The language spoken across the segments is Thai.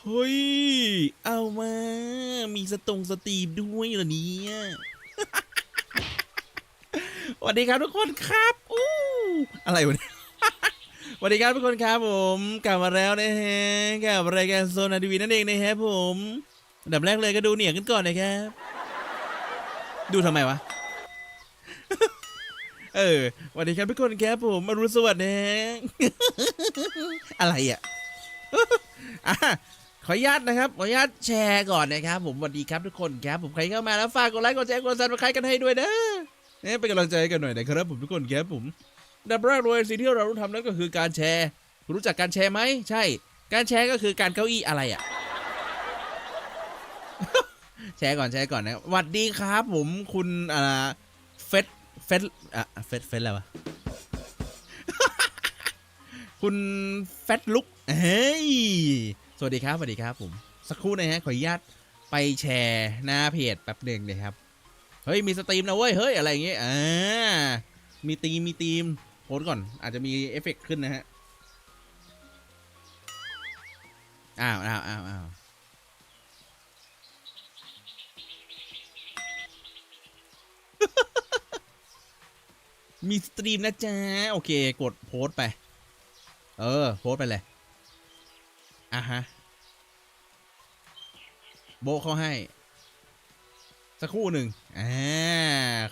เฮ้ย เอามา มีสตรงสตรีมด้วยเหรอเนี่ยสวัสดีครับทุกคนครับอู้อะไรวะเนี่ยสวัสดีครับทุกคนครับผมกลับมาแล้วนะฮะกับรายการโซนาทีวีนั่นเองนะฮะผมอันดับแรกเลยก็ดูเหนียงกันก่อนนะครับ ดูทำไมวะเออสวัสดีครับทุกคนครับผมอรุณสวัสดิ์นะฮะอะไรอะอะ ขออนุญาตนะครับ ขออนุญาตแชร์ก่อนนะครับผมสวัสดีครับทุกคนครับผมใครเข้ามาแล้วฝากกดไลค์กดแชร์กดซับสไครต์กันให้ด้วยนะเนี่ยเป็นกำลังใจกันหน่อยนะครับผมทุกคนครับผมดับแรกเลยสิ่งที่เราต้องทำนั่นก็คือการแชร์ รู้จักการแชร์ไหมใช่ การแชร์ก็คือการเก้าอี้อะไรอะแชร์ก่อนแชร์ก่อนนะสวัสดีครับผมคุณอ่าเฟสเฟสอะเฟสเฟสอะไรวะคุณแฟตลุกเฮ้ย สวัสดีครับสวัสดีครับผมสักครู่นะฮะขออนุญาตไปแชร์หน้าเพจแป๊บหนึ่งเลยครับเฮ้ยมีสตรีมนะเว้ยเฮ้ยอะไรอย่างเงี้ยอ่ามีตีมมีตีมโพสก่อนอาจจะมีเอฟเฟกต์ขึ้นนะฮะอ้าวอ้าวอ้าวอ้าวมีสตรีมนะจ๊ะโอเค กดโพสไป เออ โพสไปเลย อะฮะ โบเขาให้ สักคู่หนึ่งอ่า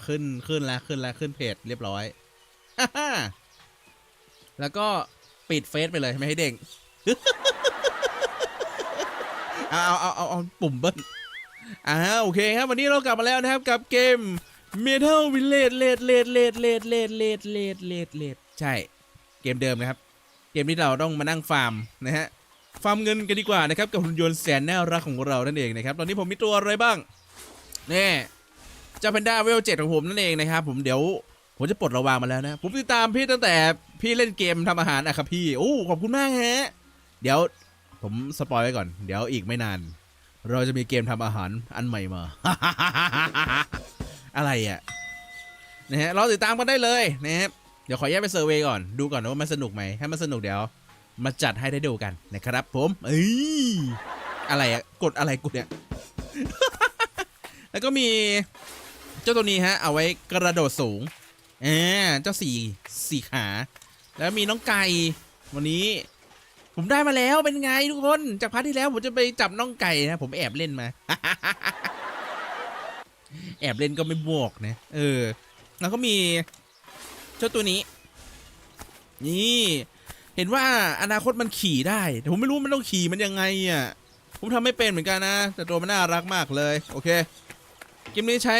ขึ้นขึ้นแล้วขึ้นแล้วขึ้นเพจเรียบร้อยฮ่าแล้วก็ปิดเฟซไปเลยไม่ให้เด้งเอาเอาเอาเอาเอาปุ่มเบิ้ลอ่าโอเคครับ วันนี้เรากลับมาแล้วนะครับกับเกม Metal Village เลดเลดเลดเลดเลดเลดเลดเลดเลดใช่ เกมเดิมนะครับ เกมที่เราต้องมานั่งฟาร์มนะฮะ ฟาร์มเงินกันดีกว่านะครับกับหุ่นยนต์แสนน่ารักของเรานั่นเองนะครับตอนนี้ผมมีตัวอะไรบ้างนี่เจ้าแพนด้าเวลเจ็ดของผมนั่นเองนะครับผมเดี๋ยวผมจะปลดระวางมาแล้วนะผมติดตามพี่ตั้งแต่พี่เล่นเกมทำอาหารอะครับพี่โอ้ขอบคุณมากฮะเดี๋ยวผมสปอยไว้ก่อน เดี๋ยวอีกไม่นาน เราจะมีเกมทำอาหารอันใหม่มา อะไรอะนะฮะเราติดตามกันได้เลยนะครับเดี๋ยวขอแยกไปเซอร์เวยก่อนดูก่อนว่ามันสนุกไหมถ้ามันสนุกเดี๋ยว มาจัดให้ได้ดูกันนะครับ ผมเอ้ยอะไรอะกดอะไรกูเนี่ยแล้วก็มีเจ้าตัวนี้ฮะ เอาไว้กระโดดสูงอ่าเจ้าสี่สี่ขา แล้วมีน้องไก่วันนี้ ผมได้มาแล้วเป็นไงทุกคน จากพาร์ทที่แล้วผมจะไปจับน้องไก่นะผมแอบเล่นมา แอบเล่นก็ไม่บอกนะเออ แล้วก็มีเจ้าตัวนี้ นี่ เห็นว่าอนาคตมันขี่ได้ แต่ผมไม่รู้มันต้องขี่มันยังไงอะ ผมทำไม่เป็นเหมือนกันนะ แต่ตัวมันน่ารักมากเลย โอเค เกมนี้ใช้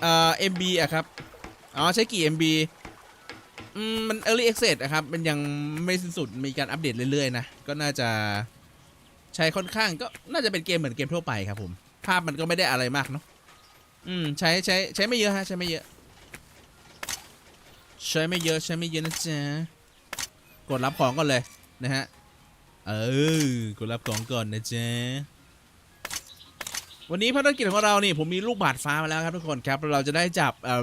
เอ่อ MB อะครับ อ๋อ ใช้กี่ MB อืม มัน Early Access อะครับ มันยังไม่สิ้นสุด มีการอัปเดตเรื่อยๆนะ ก็น่าจะใช้ค่อนข้างก็น่าจะเป็นเกมเหมือนเกมทั่วไปครับผม ภาพมันก็ไม่ได้อะไรมากเนาะ อืม ใช้ใช้ใช้ไม่เยอะฮะ ใช้ไม่เยอะ ใช้ไม่เยอะใช้ไม่เยอะนะจ๊ะ กดรับของก่อนเลยนะฮะ เออกดรับของก่อนนะจ๊ะวันนี้ภารกิจของเรานี่ผมมีลูกบาดฟ้ามาแล้วครับทุกคนครับเราจะได้จับเอ่อ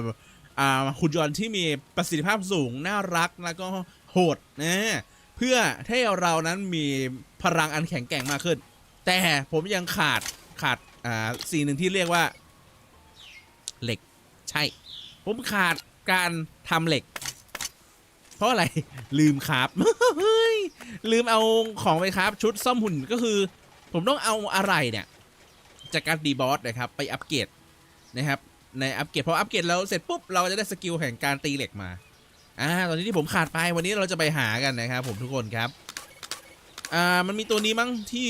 อ่าหุ่นยนต์ที่มีประสิทธิภาพสูงน่ารักแล้วก็โหดนะเพื่อให้เรานั้นมีพลังอันแข็งแกร่งมากขึ้น แต่ผมยังขาดขาดอ่าสิ่งหนึ่งที่เรียกว่า เหล็กใช่ ผมขาดการทำเหล็ก เพราะอะไรลืมครับลืมเอาของไปครับ ชุดซ่อมหุ่นก็คือ ผมต้องเอาอะไรเนี่ยจากการดีบอสนะครับ ไปอัปเกรดนะครับ ในอัปเกรดพออัปเกรดแล้วเสร็จปุ๊บเราจะได้สกิลแห่งการตีเหล็กมาอ่าตอนนี้ที่ผมขาดไปวันนี้เราจะไปหากันนะครับ ผมทุกคนครับอ่ามันมีตัวนี้มั้งที่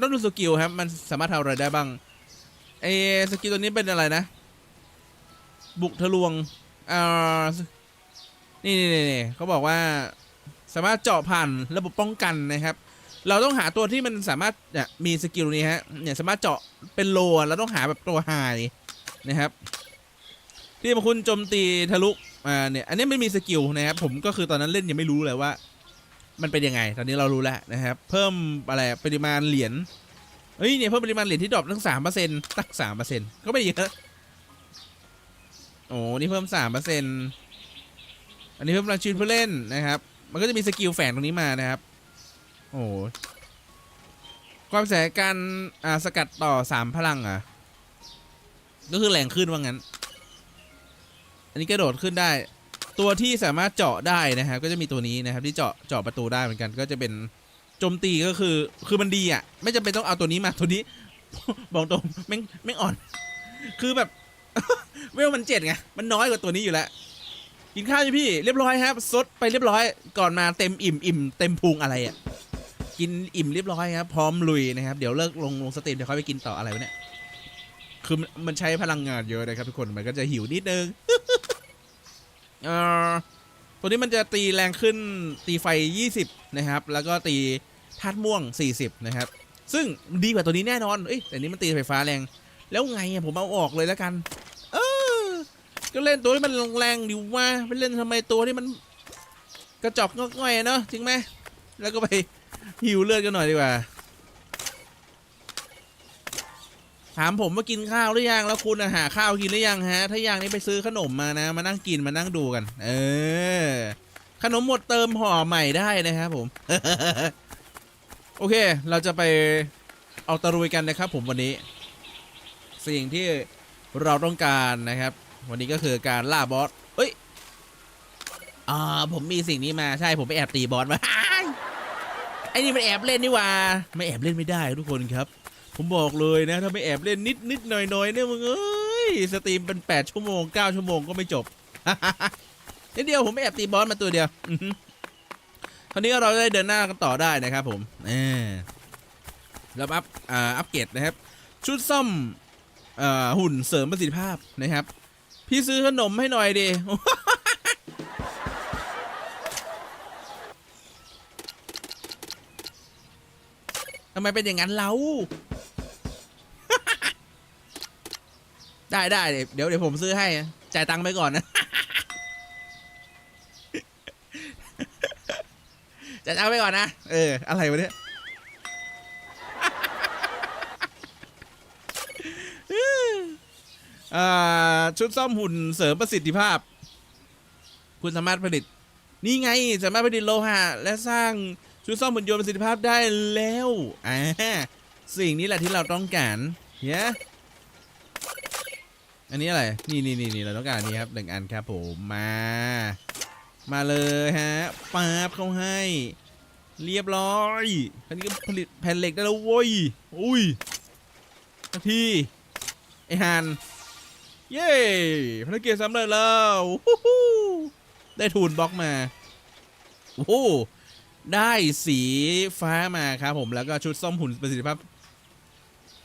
ต้องดูสกิลครับ มันสามารถทำอะไรได้บ้างเอสกิลตัวนี้เป็นอะไรนะ บุกทะลวงอ่า นี่นี่นี่เขาบอกว่าสามารถเจาะผ่านระบบป้องกันนะครับ เราต้องหาตัวที่มันสามารถเนี่ยมีสกิลนี้ฮะเนี่ยสามารถเจาะเป็นโลเราต้องหาแบบตัวไฮนะครับ ที่บางคุณโจมตีทะลุอ่าเนี่ยอันนี้ไม่มีสกิลนะครับผมก็คือตอนนั้นเล่นยังไม่รู้เลยว่า มันเป็นยังไง ตอนนี้เรารู้แล้วนะครับ เพิ่มอะไรปริมาณเหรียญเฮ้ยเนี่ยเพิ่มปริมาณเหรียญที่ดรอปตั้งสามเปอร์เซ็นต์ตั้งสามเปอร์เซ็นต์ก็ไม่เยอะโอ้นี่เพิ่มสามเปอร์เซ็นต์ อันนี้เพิ่มพลังชีวิตผู้เล่นนะครับ มันก็จะมีสกิลแฝงตรงนี้มานะครับ โอ้โหความแสการอ่าสกัดต่อสามพลังอะ ก็คือแรงขึ้นว่างั้น อันนี้กระโดดขึ้นได้ ตัวที่สามารถเจาะได้นะครับ ก็จะมีตัวนี้นะครับ ที่เจาะเจาะประตูได้เหมือนกัน ก็จะเป็นโจมตีก็คือคือมันดีอะ ไม่จำเป็นต้องเอาตัวนี้มาตัวนี้ บอกตรงแม่งแม่งอ่อน คือแบบเวลมันเจ็ดไงมันน้อยกว่าตัวนี้อยู่แล้ว กินข้าวอยู่พี่เรียบร้อยครับซดไปเรียบร้อย ก่อนมาเต็มอิ่มอิ่มเต็มพุงอะไรอะกินอิ่มเรียบร้อยครับพร้อมลุยนะครับเดี๋ยวเลิกลงลงสตรีมเดี๋ยวค่อยไปกินต่ออะไรวะเนี่ยคือมันใช้พลังงานเยอะนะครับทุกคนมันก็จะหิวนิดนึงเอ่อตัวนี้มันจะตีแรงขึ้นตีไฟ 20 นะครับ แล้วก็ตีธาตุม่วง 40 นะครับ ซึ่งดีกว่าตัวนี้แน่นอน เอ้ยแต่นี้มันตีไฟฟ้าแรง แล้วไงผมเอาออกเลยแล้วกัน ก็เล่นตัวที่มันแรงๆดิว่าไปเล่นทำไมตัวที่มันกระจอกงอกง่อยเนาะจริงไหมแล้วก็ไปหิวเลือดกันหน่อยดีกว่า ถามผมว่ากินข้าวหรือยังแล้วคุณหาข้าวกินหรือยังฮะ ถ้ายังนี่ไปซื้อขนมมานะ มานั่งกินมานั่งดูกัน เออ ขนมหมดเติมห่อใหม่ได้นะครับผม โอเค เราจะไปเอาตะรุยกันนะครับผมวันนี้ สิ่งที่เราต้องการนะครับ วันนี้ก็คือการล่าบอสเอ้ยอ่าผมมีสิ่งนี้มาใช่ผมไปแอบตีบอสมาไอ้นี่มันแอบเล่นนี่ว่าไม่แอบเล่นไม่ได้ทุกคนครับ ผมบอกเลยนะ ถ้าไม่แอบเล่นนิดนิดหน่อยหน่อยเนี่ยมึงเอ้ยสตรีมเป็น 8 ชั่วโมง 9 ชั่วโมงก็ไม่จบนิดเดียวผมไม่แอบตีบอสมาตัวเดียวคราวนี้เราได้เดินหน้ากันต่อได้นะครับ ผมเออแล้วอัพอ่าอัปเกรดนะครับ ชุดซ่อมอ่อหุ่นเสริมประสิทธิภาพนะครับ พี่ซื้อขนมให้หน่อยดิทำไมเป็นอย่างนั้นเราได้ได้เดี๋ยวเดี๋ยวผมซื้อให้ จ่ายตังค์ไปก่อนนะ จ่ายตังค์ไปก่อนนะ เออ อะไรวะเนี่ยอ่า ชุดซ่อมหุ่นเสริมประสิทธิภาพ คุณสามารถผลิต นี่ไงสามารถผลิตโลหะและสร้างชุดซ่อมหุ่นยนต์ประสิทธิภาพได้แล้วอ่าสิ่งนี้แหละที่เราต้องการเนี่ยอันนี้อะไร นี่นี่นี่นเราต้องการนี้ครับหนึ่งอันครับผมมา มาเลยฮะปาบเข้าให้ เรียบร้อยอันนี้ก็ผลิตแผ่นเหล็กได้แล้วโว้ย อุ้ยนทีไอฮัน เย้ภารกิจสำเร็จแล้วได้ทูนบล็อกมาโอ้ได้สีฟ้ามาครับผมแล้วก็ชุดซ่อมหุ่นประสิทธิภาพ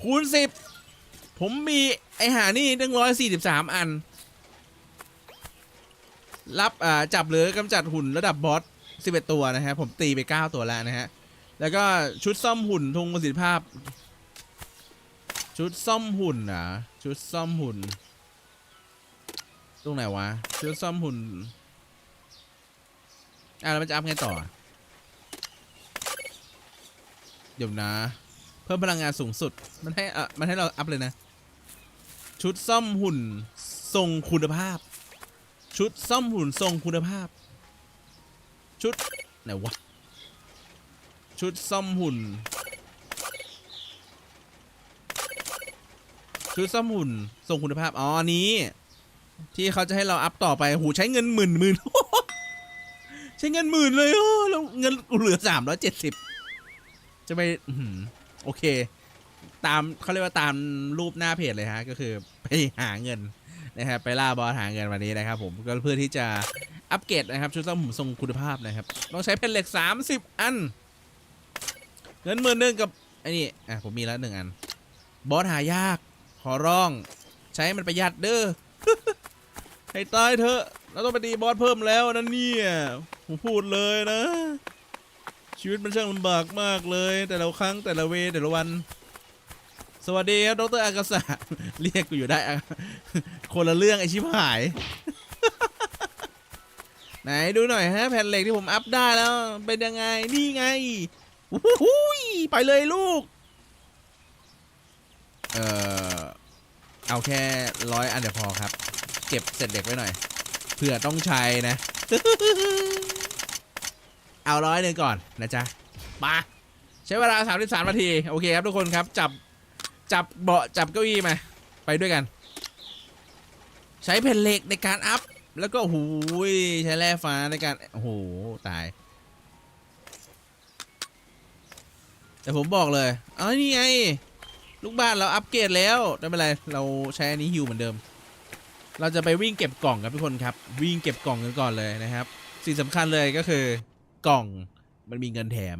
คูณสิบผมมีไอหานี่ตั้งร้อยสี่สิบสามอัน รับอ่าจับหรือกำจัดหุ่นระดับบอสสิบเอ็ดตัวนะฮะผมตีไปเก้าตัวแล้วนะฮะ แล้วก็ชุดซ่อมหุ่นทงประสิทธิภาพ ชุดซ่อมหุ่นอะชุดซ่อมหุ่น ตรงไหนวะชุดซ่อมหุ่น อะแล้วมันจะอัพไงต่อ เดี๋ยวนะ เพิ่มพลังงานสูงสุด มันให้อะมันให้เราอัพเลยนะ ชุดซ่อมหุ่นทรงคุณภาพ ชุดซ่อมหุ่นทรงคุณภาพ ชุดไหนวะ ชุดซ่อมหุ่น ชุดซ่อมหุ่นทรงคุณภาพ อ๋อนนี้ ที่เขาจะให้เราอัพต่อไปหูใช้เงินหมื่นหมื่นใช้เงินหมื่นเลยอะแล้วเงินเหลือสามร้อยเจ็ดสิบจะไปโอเค ตามเขาเรียกว่าตามรูปหน้าเพจเลยฮะ ก็คือไปหาเงินนะครับไปล่าบอสหาเงินวันนี้นะครับผมก็เพื่อที่จะอัปเกรดนะครับ ชุดซ่อมผมทรงคุณภาพนะครับ ต้องใช้แผ่นเหล็ก30อัน เงินหมื่นหนึ่งกับไอ้นี่อะผมมีแล้วหนึ่งอัน บอสหายาก ขอร้อง ใช้มันประหยัดเด้อ ให้ตายเถอะเราต้องไปตีบอสเพิ่มแล้วนะเนี่ยผมพูดเลยนะ ชีวิตมันช่างลำบากมากเลย แต่ละครั้งแต่ละเวแต่ละวัน สวัสดีครับดรอากาศะเรียกกูอยู่ได้คนละเรื่องไอชิบหาย ไหนดูหน่อยฮะแผ่นเหล็กที่ผมอัพได้แล้วเป็นยังไงนี่ไงหูยไปเลยลูก เอ่อเอาแค่ร้อยอันเดียวพอครับ เก็บเศษเหล็กไว้หน่อยเผื่อต้องใช้นะ เอาร้อยหนึ่งก่อนนะจ๊ะมาใช้เวลา 33 นาที โอเคครับทุกคนครับ จับ จับเบาะจับเก้าอี้มา ไปด้วยกัน ใช้แผ่นเหล็กในการอัพ แล้วก็หูยใช้แร่ฟ้าในการ โอ้โห ตาย แต่ผมบอกเลยอ๋อนี่ไง ลูกบ้านเราอัปเกรดแล้ว ไม่เป็นไร เราใช้อันนี้ฮิวเหมือนเดิม เราจะไปวิ่งเก็บกล่องครับทุกคนครับ วิ่งเก็บกล่องกันก่อนเลยนะครับ สิ่งสำคัญเลยก็คือกล่องมันมีเงินแถม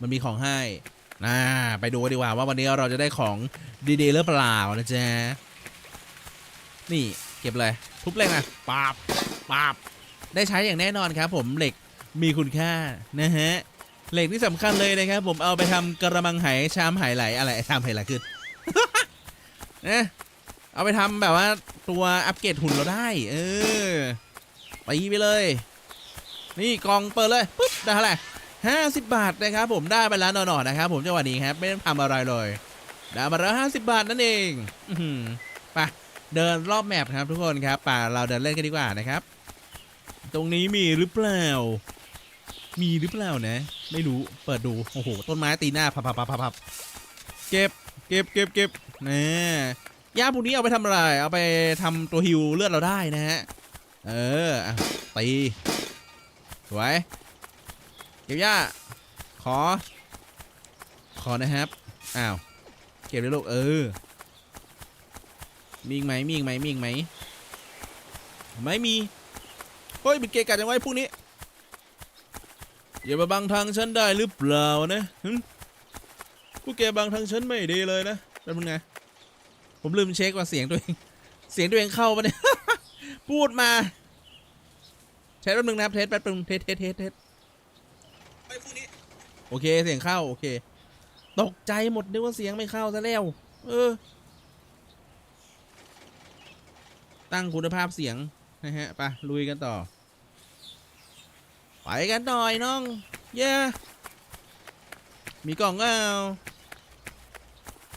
มันมีของให้น่าไปดูกันดีกว่าว่าวันนี้เราจะได้ของดีๆหรือเปล่านะจ๊ะนี่เก็บเลยทุบเล็กนะปาบปาบได้ใช้อย่างแน่นอนครับผมเหล็กมีคุณค่านะฮะเหล็กที่สำคัญเลยนะครับผมเอาไปทำกระมังไหชามไหไหลอะไรชามไหไหลขึ้นนะ เอาไปทำแบบว่าตัวอัปเกรดหุ่นเราได้ เออไปไปเลย นี่กองเปิดเลยปุ๊บได้เท่าไหร่ห้าสิบบาทนะครับผมได้ไปแล้วหน่อๆนะครับ ผมจังหวะนี้ครับไม่ต้องทำอะไรเลย ได้มาแล้วห้าสิบบาทนั่นเองไปเดินรอบแมปครับทุกคนครับป่าเราเดินเล่นกันดีกว่านะครับ ตรงนี้มีหรือเปล่า มีหรือเปล่านะ ไม่รู้เปิดดูโอ้โหต้นไม้ตีหน้าพับพับพับพับเก็บเก็บเก็บเก็บนะหญ้าพวกนี้เอาไปทำอะไร เอาไปทำตัวฮิวเลือดเราได้นะฮะ เอออะตีสวยเก็บหญ้าขอ ขอนะครับ อ้าว เก็บเลยลูก เออ มีอีกไหมมีอีกไหมมีอีกไหม ไม่มี เฮ้ยเป็นเกย์กัดยังไงพวกนี้ อย่ามาบังทางฉันได้หรือเปล่านะหึพวกแกบังทางฉันไม่ดีเลยนะเป็นมึงไง ผมลืมเช็คว่าเสียงตัวเอง เสียงตัวเองเข้าปะเนี่ย พูดมาเทสแป๊บนึงนะครับเทสแป๊บนึงเทสเทสเทสเทสไปพรุ่งนี้ โอเคเสียงเข้า โอเค ตกใจหมดนึกว่าเสียงไม่เข้าซะแล้ว เออ ตั้งคุณภาพเสียงนะฮะไปลุยกันต่อ ไปกันหน่อยน้อง เย้มีกล่องเปล่า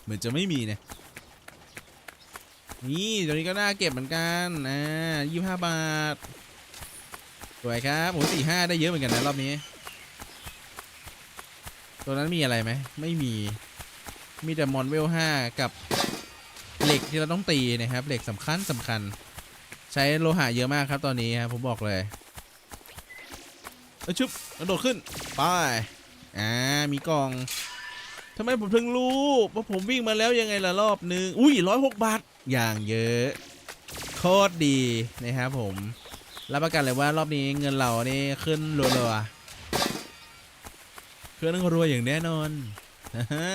เหมือนจะไม่มีเนี่ย นี่ตัวนี้ก็น่าเก็บเหมือนกันอ่ายี่ห้าบาทสวยครับโหสี่ห้าได้เยอะเหมือนกันนะรอบนี้ ตัวนั้นมีอะไรไหมไม่มี มีแต่มอนเวลห้ากับเหล็กที่เราต้องตีนะครับเหล็กสำคัญสำคัญ ใช้โลหะเยอะมากครับตอนนี้ครับผมบอกเลยเอาชุบกระโดดขึ้นไปอ่ามีกล่อง ทำไมผมถึงรู้ว่าผมวิ่งมาแล้วยังไงล่ะรอบนึง อุ้ยร้อยหกบาท อย่างเยอะ โคตรดีนะครับผม รับประกันเลยว่ารอบนี้เงินเรานี่ขึ้นรัวๆเครื่องรวยอย่างแน่นอนฮ่าฮ่า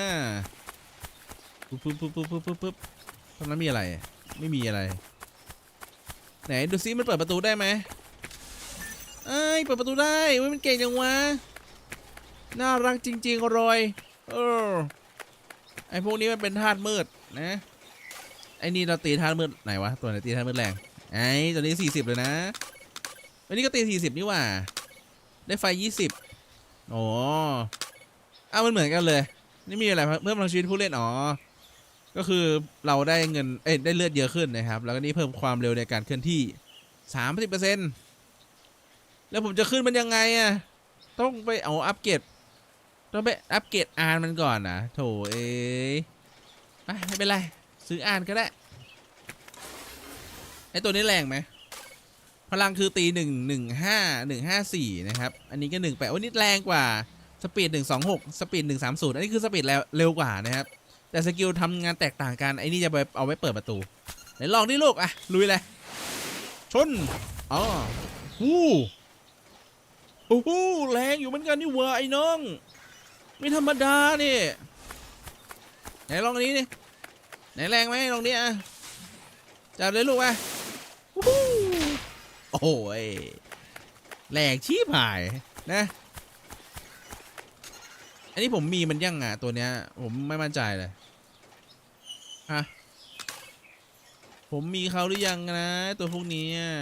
ปุ๊บปุ๊บปุ๊บปุ๊บปุ๊บปุ๊บปุ๊บตรงนั้นมีอะไร ไม่มีอะไร ไหนดูซิมันเปิดประตูได้ไหมเอ้ยเปิดประตูได้เว้ยมันเก่งจังวะ น่ารักจริงๆรอย เออ ไอพวกนี้มันเป็นธาตุมืดนะ ไอนี่เราตีธาตุมืดไหนวะ ตัวไหนตีธาตุมืดแรง ไอตัวนี้สี่สิบเลยนะอันนี้ก็ตีสี่สิบนี่ว่า ได้ไฟยี่สิบโอ้อ้าวมันเหมือนกันเลย นี่มีอะไรเพิ่มพลังชีวิตผู้เล่นอ๋อ ก็คือเราได้เงิน เอ้ยได้เลือดเยอะขึ้นนะครับ แล้วก็นี่เพิ่มความเร็วในการเคลื่อนที่สามสิบเปอร์เซ็นต์แล้วผมจะขึ้นมันยังไงอะต้องไปเอาอัปเกรด ต้องไปอัปเกรดอ่านมันก่อนนะโถเอ้ยไม่เป็นไร ซื้ออ่านก็ได้ไอตัวนี้แรงไหมพลังคือตีหนึ่งหนึ่งห้าหนึ่งห้าสี่นะครับ อันนี้ก็หนึ่งแปดวันนี้แรงกว่าสปีดหนึ่งสองหกสปีดหนึ่งสามศูนย์อันนี้คือสปีดเร็วเร็วกว่านะครับ แต่สกิลทำงานแตกต่างกันไอ้นี่จะไปเอาไว้เปิดประตูไหนลองดิลูกอะลุยเลยชนอ๋อฮู้โอ้โหแรงอยู่เหมือนกันนี่ว่าไอ้น้อง ไม่ธรรมดานี่ไหนลองอันนี้นี่ไหนแรงไหมลองดิอะจับเลยลูกอะวู้ฮู้โอ้ยแรงชีพหายนะ อันนี้ผมมีมันยังอะตัวเนี้ย ผมไม่มั่นใจเลยฮะผมมีเขาหรือยังนะ ตัวพวกนี้อะ